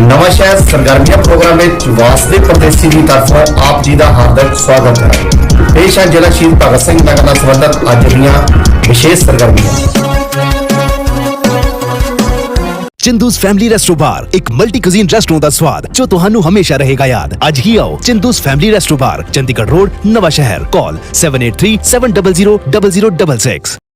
ਨਵਾਂ ਸ਼ਹਿਰ ਸਰਗਰਮੀਆਂ ਪ੍ਰੋਗਰਾਮ ਵਿੱਚ ਵਾਸਦੇ ਪ੍ਰਦੇਸੀ ਦੀ ਤਰਫੋਂ ਆਪ ਜੀ ਦਾ ਹਾਰਦਿਕ ਸਵਾਗਤ ਹੈ ਪੇਸ਼ ਹੈ ਜ਼ਿਲ੍ਹਾ ਸ਼ਹੀਦ ਭਗਤ ਸਿੰਘ ਨਗਰ ਨਾਲ ਸੰਬੰਧਿਤ ਅੱਜ ਦੀਆਂ ਵਿਸ਼ੇਸ਼ ਸਰਗਰਮੀਆਂ ਚਿੰਦੂਸ ਫੈਮਿਲੀ ਰੈਸਟੋ ਬਾਰ ਇੱਕ ਮਲਟੀ ਕੁਜ਼ੀਨ ਰੈਸਟੋਰੈਂਟ ਦਾ ਸਵਾਦ ਜੋ ਤੁਹਾਨੂੰ ਹਮੇਸ਼ਾ ਰਹੇਗਾ ਯਾਦ ਅੱਜ ਹੀ ਆਓ Chindu's family resto bar Chandigarh road Nawan Shahr call 7837000066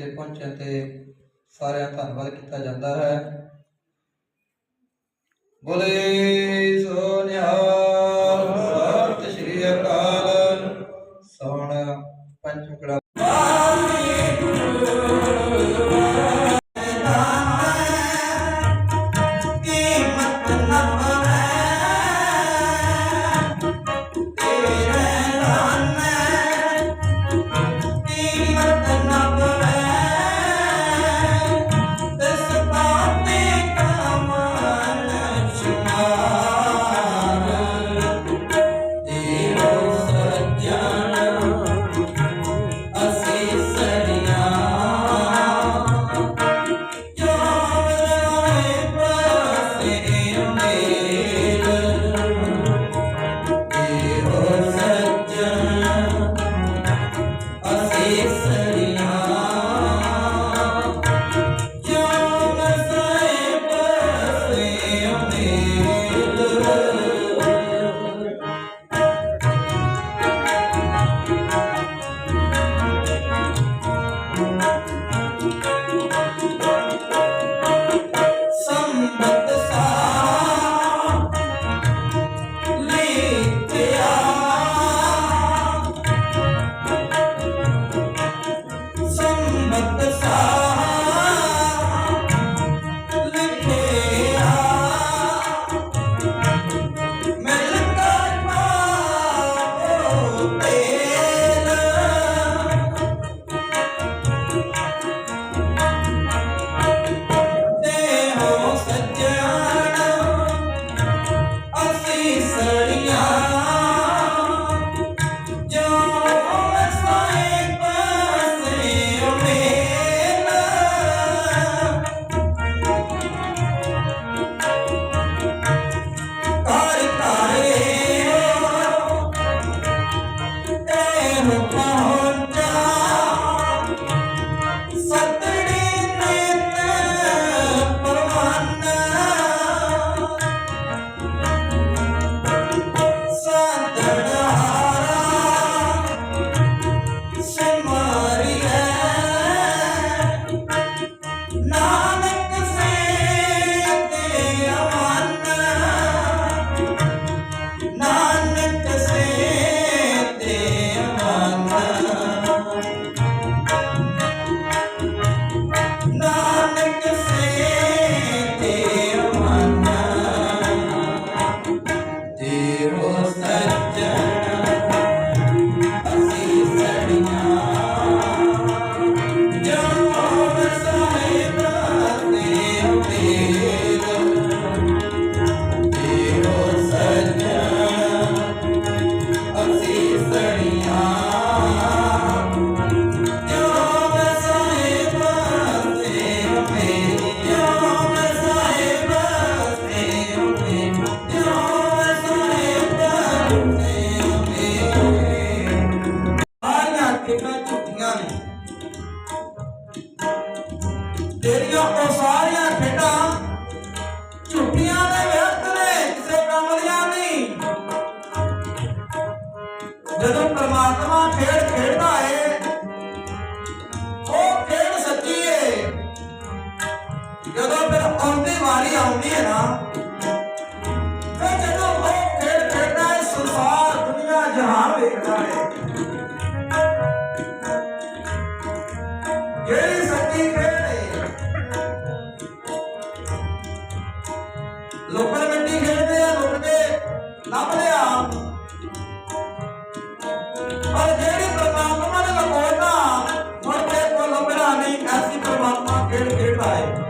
ਤੇ ਪਹੁੰਚਿਆ ਤੇ ਸਾਰਿਆਂ ਧੰਨਵਾਦ ਕੀਤਾ ਜਾਂਦਾ ਹੈ। ਬੋਲੇ ਨਾਮ ਲਿਆ ਔਰ ਜਿਹੜੀ ਪਰਮਾਤਮਾ ਨੇ ਲਗੋਣਾ ਹੁਣ ਤੇ ਕੋ ਲੱਭਣਾ ਨਹੀਂ ਐਸੀ ਪਰਮਾਤਮਾ ਖੇਡ ਖੇਡ ਆਏ।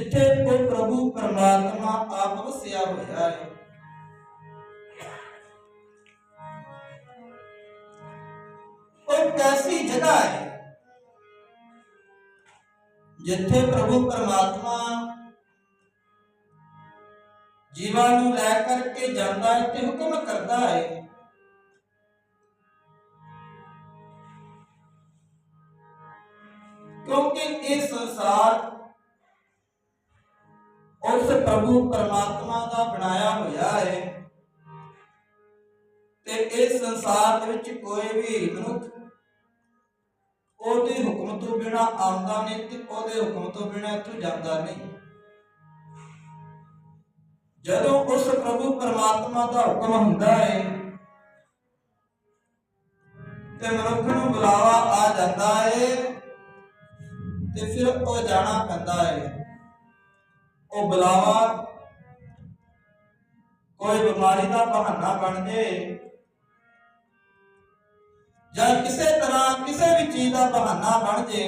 ਜਿੱਥੇ ਉਹ ਪ੍ਰਭੂ ਪਰਮਾਤਮਾ ਆਪ ਵਸਿਆ ਹੋਇਆ ਹੈ। ਉਹ ਕੈਸੀ ਜਗ੍ਹਾ ਹੈ ਜਿੱਥੇ ਪ੍ਰਭੂ ਪਰਮਾਤਮਾ ਜੀਵਾਂ ਨੂੰ ਲੈ ਕਰਕੇ ਜਾਂਦਾ ਹੈ ਤੇ ਹੁਕਮ ਕਰਦਾ ਹੈ? ਕਿਉਂਕਿ ਇਹ ਸੰਸਾਰ ਉਸ ਪ੍ਰਭੂ ਪਰਮਾਤਮਾ ਦਾ ਬਣਾਇਆ ਹੋਇਆ ਹੈ। ਤੇ ਇਸ ਸੰਸਾਰ ਦੇ ਵਿੱਚ ਕੋਈ ਵੀ ਮਨੁੱਖ ਉਹਦੇ ਹੁਕਮ ਤੋਂ ਬਿਨਾ ਆਉਂਦਾ ਨਹੀਂ ਤੇ ਉਹਦੇ ਹੁਕਮ ਤੋਂ ਬਿਨਾ ਇੱਥੋਂ ਜਾਂਦਾ ਨਹੀਂ। ਜਦੋਂ ਉਸ ਪ੍ਰਭੂ ਪਰਮਾਤਮਾ ਦਾ ਹੁਕਮ ਹੁੰਦਾ ਹੈ, ਤੇ ਮਨੁੱਖ ਨੂੰ ਬੁਲਾਵਾ ਆ ਜਾਂਦਾ ਹੈ, ਤੇ ਫਿਰ ਉਹ ਜਾਣਾ ਪੈਂਦਾ ਹੈ। ਉਹ ਬੁਲਾਵਾ ਕੋਈ ਬਿਮਾਰੀ ਦਾ ਬਹਾਨਾ ਬਣ ਜੇ ਜਾਂ ਕਿਸੇ ਤਰ੍ਹਾਂ ਕਿਸੇ ਵੀ ਚੀਜ਼ ਦਾ ਬਹਾਨਾ ਬਣ ਜੇ,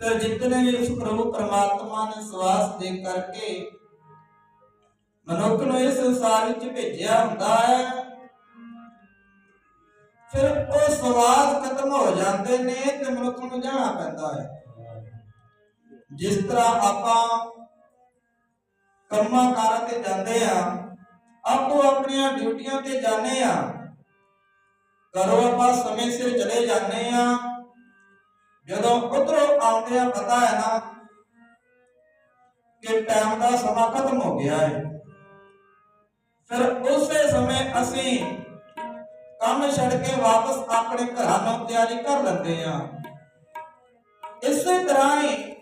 ਫਿਰ ਜਿਤਨੇ ਵੀ ਉਸ ਪ੍ਰਭੂ ਪਰਮਾਤਮਾ ਨੇ ਸਵਾਸ ਦੇ ਕਰਕੇ ਮਨੁੱਖ ਨੂੰ ਇਸ ਸੰਸਾਰ ਵਿੱਚ ਭੇਜਿਆ ਹੁੰਦਾ ਹੈ, ਫਿਰ ਉਹ ਸਵਾਸ ਖਤਮ ਹੋ ਜਾਂਦੇ ਨੇ ਤੇ ਮਨੁੱਖ ਨੂੰ ਜਾਣਾ ਪੈਂਦਾ ਹੈ। ਜਿਸ ਤਰ੍ਹਾਂ ਆਪਾਂ ਕੰਮਾਂ ਕਾਰਾਂ ਤੇ ਜਾਂਦੇ ਆ ਆਪੋ ਆਪਣੀਆਂ ਡਿਊਟੀਆਂ ਤੇ ਜਾਂਦੇ ਆ ਘਰੋਂ ਆਪਾਂ ਸਮੇਂ ਸਿਰ ਚਲੇ ਜਾਂਦੇ ਆ ਜਦੋਂ ਉਧਰੋਂ ਆਉਂਦੇ ਆ ਪਤਾ ਹੈ ਨਾ ਕਿ ਟਾਈਮ ਦਾ ਸਮਾਂ ਖਤਮ ਹੋ ਗਿਆ ਹੈ। ਫਿਰ ਉਸੇ ਸਮੇਂ ਅਸੀਂ ਕੰਮ ਛੱਡ ਕੇ ਵਾਪਸ ਆਪਣੇ ਘਰਾਂ ਨੂੰ ਤਿਆਰੀ ਕਰ ਲੈਂਦੇ ਆ ਇਸੇ ਤਰ੍ਹਾਂ ਹੀ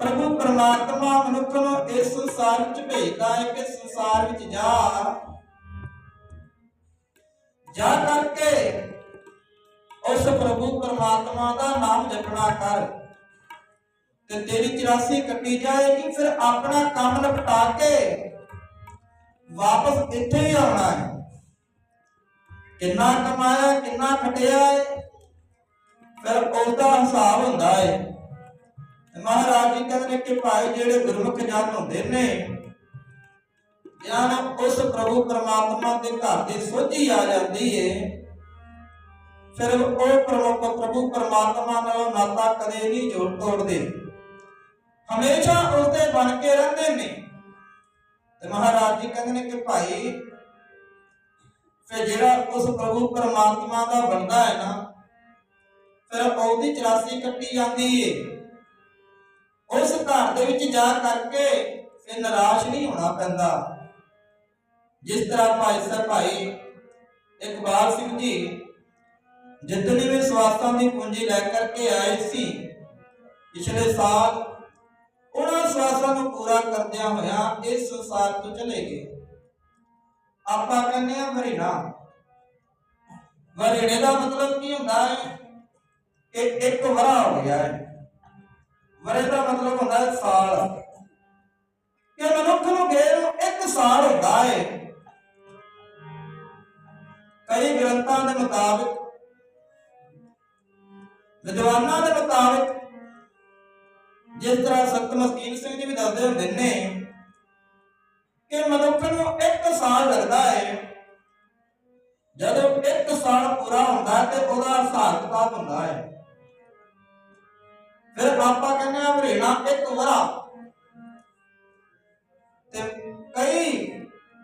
ਪ੍ਰਭੂ ਪਰਮਾਤਮਾ ਮਨੁੱਖ ਨੂੰ ਇਸ ਸੰਸਾਰ ਵਿੱਚ ਭੇਜਦਾ ਹੈ ਕਿ ਸੰਸਾਰ ਵਿੱਚ ਜਾ। ਜਾ ਕਰਕੇ ਉਸ ਪ੍ਰਭੂ ਪਰਮਾਤਮਾ ਦਾ ਨਾਮ ਜਪਣਾ ਕਰ। ਤੇ ਤੇਰੀ 84 ਕੱਟੀ ਜਾਏਗੀ, ਫਿਰ ਆਪਣਾ ਕੰਮ ਲਪਟਾ ਕੇ ਵਾਪਸ ਇੱਥੇ ਹੀ ਆਉਣਾ ਹੈ। ਕਿੰਨਾ ਕਮਾਇਆ, ਕਿੰਨਾ ਖਟਿਆ ਹੈ ਫਿਰ ਉਹਦਾ ਹਿਸਾਬ ਹੁੰਦਾ ਹੈ ਮਹਾਰਾਜ ਜੀ ਕਹਿੰਦੇ ਨੇ ਕਿ ਭਾਈ ਜਿਹੜੇ ਗੁਰਮੁਖ ਜਨ ਹੁੰਦੇ ਨੇ, ਜਨ ਉਸ ਪ੍ਰਭੂ ਪਰਮਾਤਮਾ ਦੇ ਘਰ ਦੇ ਸੋਝੀ ਆ ਜਾਂਦੀ ਏ। ਫਿਰ ਉਹ ਪ੍ਰਭੂ ਪ੍ਰਭੂ ਪਰਮਾਤਮਾ ਨਾਲ ਨਾਤਾ ਕਦੇ ਨਹੀਂ ਜੋੜ ਤੋੜਦੇ ਹਮੇਸ਼ਾ ਉਸਦੇ ਬਣ ਕੇ ਰਹਿੰਦੇ ਨੇ। ਤੇ ਮਹਾਰਾਜ ਜੀ ਕਹਿੰਦੇ ਨੇ ਕਿ ਭਾਈ, ਫਿਰ ਜਿਹੜਾ ਉਸ ਪ੍ਰਭੂ ਪਰਮਾਤਮਾ ਦਾ ਬੰਦਾ ਹੈ ਨਾ, ਫਿਰ ਉਹਦੀ 84 ਕੱਟੀ ਜਾਂਦੀ ਏ। ਉਸ ਘਰ ਦੇ ਵਿੱਚ ਜਾ ਕਰਕੇ ਫਿਰ ਨਿਰਾਸ਼ ਨਹੀਂ ਹੋਣਾ ਪੈਂਦਾ। ਜਿਸ ਤਰ੍ਹਾਂ ਭਾਈ ਸਾਹਿਬ ਭਾਈ ਇਕਬਾਲ ਸਿੰਘ ਜੀ ਜਿਤਨੀ ਵੀ ਸਵਾਸਾਂ ਦੀ ਪੂੰਜੀ ਲੈ ਕਰਕੇ ਆਏ ਸੀ, ਪਿਛਲੇ ਸਾਲ ਉਹਨਾਂ ਸਵਾਸਾਂ ਨੂੰ ਪੂਰਾ ਕਰਦਿਆਂ ਹੋਇਆ ਇਸ ਸੰਸਾਰ ਤੋਂ ਚਲੇ ਗਏ। ਆਪਾਂ ਕਹਿੰਦੇ ਆ ਵਰਿਣਾ। ਵਰਿਣੇ ਦਾ ਮਤਲਬ ਕੀ ਹੁੰਦਾ ਹੈ? ਕਿ ਇੱਕ ਵਰਾ ਹੋ ਗਿਆ ਹੈ। ਵਰੇ ਦਾ ਮਤਲਬ ਹੁੰਦਾ ਹੈ ਸਾਲ। ਕਿ ਮਨੁੱਖ ਨੂੰ ਗਏ ਇੱਕ ਸਾਲ ਹੁੰਦਾ ਹੈ ਕਈ ਗ੍ਰੰਥਾਂ ਦੇ ਮੁਤਾਬਕ, ਵਿਦਵਾਨਾਂ ਦੇ ਮੁਤਾਬਕ, ਜਿਸ ਤਰ੍ਹਾਂ ਸੰਤ ਮਸਕੀਨ ਸਿੰਘ ਜੀ ਵੀ ਦੱਸਦੇ ਹੁੰਦੇ ਨੇ ਕਿ ਮਨੁੱਖ ਨੂੰ ਇੱਕ ਸਾਲ ਲੱਗਦਾ ਹੈ ਜਦੋਂ ਇੱਕ ਸਾਲ ਪੂਰਾ ਹੁੰਦਾ ਹੈ ਤੇ ਉਹਦਾ ਹਿਸਾਬ ਕਿਤਾਬ ਹੁੰਦਾ ਹੈ ਫਿਰ ਆਪਾਂ ਕਹਿੰਦੇ ਆ ਵਰੇਣਾ ਇੱਕ ਵਰਾ। ਤੇ ਕਈ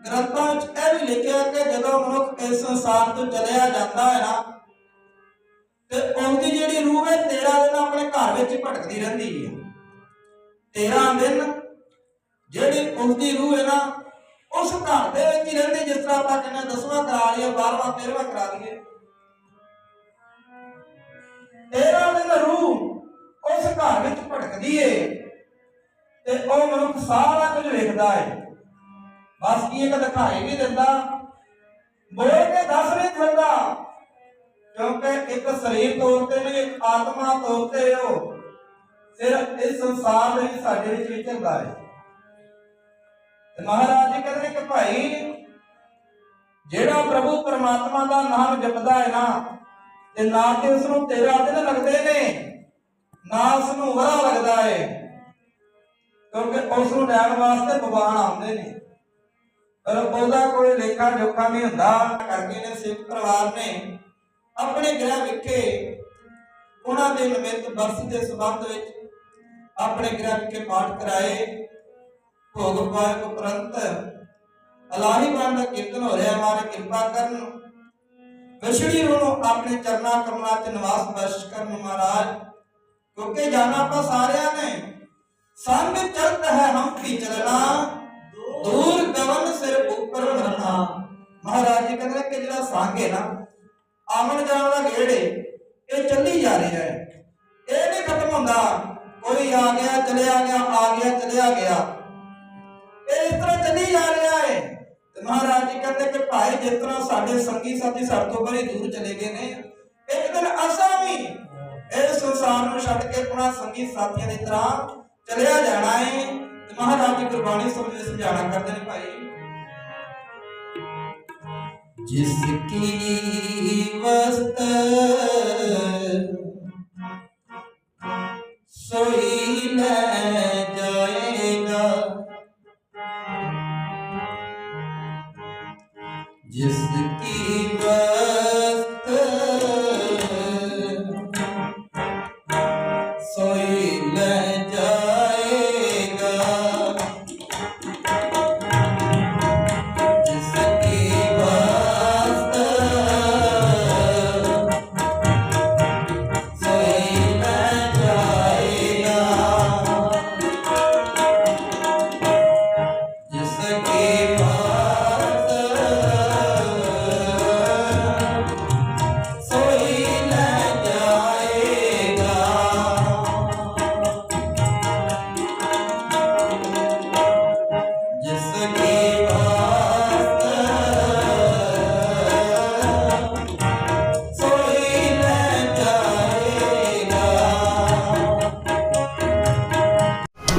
ਗ੍ਰੰਥਾਂ ਵਿੱਚ ਇਹ ਵੀ ਲਿਖਿਆ ਕਿ ਜਦੋਂ ਮਨੁੱਖ ਇਸ ਸੰਸਾਰ ਤੋਂ ਚਲਿਆ ਜਾਂਦਾ ਹੈ ਨਾ, ਤੇ ਉਹਦੀ ਜਿਹੜੀ ਰੂਹ ਹੈ 13 ਦਿਨ ਆਪਣੇ ਘਰ ਵਿੱਚ ਭਟਕਦੀ ਰਹਿੰਦੀ ਹੈ। 13 ਦਿਨ ਜਿਹੜੀ ਉਹਦੀ ਰੂਹ ਹੈ ਨਾ, ਉਸ ਘਰ ਦੇ ਵਿੱਚ ਹੀ ਰਹਿੰਦੀ, ਜਿਸ ਤਰ੍ਹਾਂ ਆਪਾਂ ਕਹਿੰਦੇ ਦਸਵਾਂ ਕਰਾ ਲਈਏ 12ਵਾਂ 13ਵਾਂ ਕਰਾ ਲਈਏ। 13 ਦਿਨ ਰੂਹ ਉਸ ਘਰ ਵਿੱਚ ਭਟਕਦੀ ਏ ਤੇ ਉਹ ਮਨੁੱਖ ਸਾਰਾ ਕੁਝ ਵੇਖਦਾ ਏ। ਬਸ ਕੀ ਇੱਕ ਦਿਖਾਈ ਨਹੀਂ ਦਿੰਦਾ। ਬੋਲ ਕੇ ਦੱਸ ਵੀ ਦਿੰਦਾ। ਕਿਉਂਕਿ ਇੱਕ ਸਰੀਰ ਤੌਰ ਤੇ ਨਹੀਂ ਇੱਕ ਆਤਮਾ ਤੌਰ ਤੇ ਉਹ। ਸਿਰਫ ਇਸ ਸੰਸਾਰ ਦੇ ਸਾਡੇ ਵਿੱਚ ਵਿਚਰਦਾ ਹੈ ਤੇ ਮਹਾਰਾਜ ਜੀ ਕਹਿੰਦੇ ਨੇ ਕਿ ਭਾਈ, ਜਿਹੜਾ ਪ੍ਰਭੂ ਪਰਮਾਤਮਾ ਦਾ ਨਾਮ ਜਪਦਾ ਹੈ ਨਾ, ਤੇ ਨਾ ਤੇ ਉਸ ਨੂੰ ਤੇਰਾ ਦਿਨ ਲੱਗਦੇ ਨੇ। ਨਾ ਉਸ ਨੂੰ ਵਰਾ ਲੱਗਦਾ ਹੈ ਕਿਉਂਕਿ ਉਸ ਨੂੰ ਲੈਣ ਵਾਸਤੇ ਭਗਵਾਨ ਆਉਂਦੇ ਨੇ। ਪਰ ਉਹਦਾ ਕੋਈ ਲੇਖਾ ਜੋਖਾ ਨਹੀਂ ਹੁੰਦਾ। ਕਰਕੇ ਨੇ ਸਿੱਖ ਪਰਿਵਾਰ ਨੇ ਆਪਣੇ ਗ੍ਰਹਿ ਵਿਖੇ ਉਹਨਾਂ ਦੇ ਨਿਮਿਤ ਬਰਸ ਦੇ ਸੰਬੰਧ ਵਿੱਚ ਆਪਣੇ ਗ੍ਰਹਿ ਵਿਖੇ ਪਾਠ ਕਰਾਏ। ਭੋਗ ਪਾਏ ਉਪਰੰਤ ਅਲਾਹੀ ਬਾਣ ਦਾ ਕੀਰਤਨ ਹੋ ਰਿਹਾ ਮਾਰੇ ਕਿਰਪਾ ਕਰਨ। ਵਿਛੜੀ ਨੂੰ ਆਪਣੇ ਚਰਨਾ ਕਮਲਾਂ 'ਚ ਨਿਵਾਸ ਬਖਸ਼ ਕਰਨ ਮਹਾਰਾਜ। ਕਿਉਂਕਿ ਜਾਣਾ ਆਪਾਂ ਸਾਰਿਆਂ ਨੇ। ਸੰਗ ਚਲਤ ਹੈ ਹਮ ਕੀ ਚਲਣਾ। ਦੂਰ ਗਵਨ ਸਿਰ ਉੱਪਰ ਮਰਨਾ ਮਹਾਰਾਜ ਜੀ ਕਹਿੰਦੇ ਕਿ ਜਿਹੜਾ ਸੰਗ ਹੈ ਨਾ ਆਮਣ ਜਾਣ ਦਾ ਗੇੜ ਏ, ਇਹ ਚੱਲੀ ਜਾ ਰਿਹਾ ਹੈ। ਇਹ ਨਹੀਂ ਖਤਮ ਹੁੰਦਾ। ਕੋਈ ਆ ਗਿਆ ਚਲਿਆ ਗਿਆ ਆ ਗਿਆ ਚਲਿਆ ਗਿਆ। ਇਹ ਇਸ ਤਰ੍ਹਾਂ ਚੱਲੀ ਜਾ ਰਿਹਾ ਹੈ। ਤੇ ਮਹਾਰਾਜ ਜੀ ਕਹਿੰਦੇ ਕਿ ਭਾਈ ਜਿਸ ਤਰ੍ਹਾਂ ਸਾਡੇ ਸੰਗੀ ਸਾਥੀ ਸਾਡੇ ਤੋਂ ਬੜੀ ਦੂਰ ਚਲੇ ਗਏ ਨੇ ਇੱਕ ਦਿਨ ਅਸਾਂ ਵੀ ਇਸ ਸੰਸਾਰ ਨੂੰ ਛੱਡ ਕੇ ਆਪਣਾ ਸੰਗੀ ਸਾਥੀਆਂ ਦੀ ਤਰ੍ਹਾਂ ਚਲਿਆ ਜਾਣਾ ਹੈ ਤੇ ਮਹਾਰਾਜ ਦੀ ਗੁਰਬਾਣੀ ਸਮਝ ਸਮਝਾਣਾ ਕਰਦੇ ਨੇ ਭਾਈ। ਜਿਸਕੀ ਵਸਤ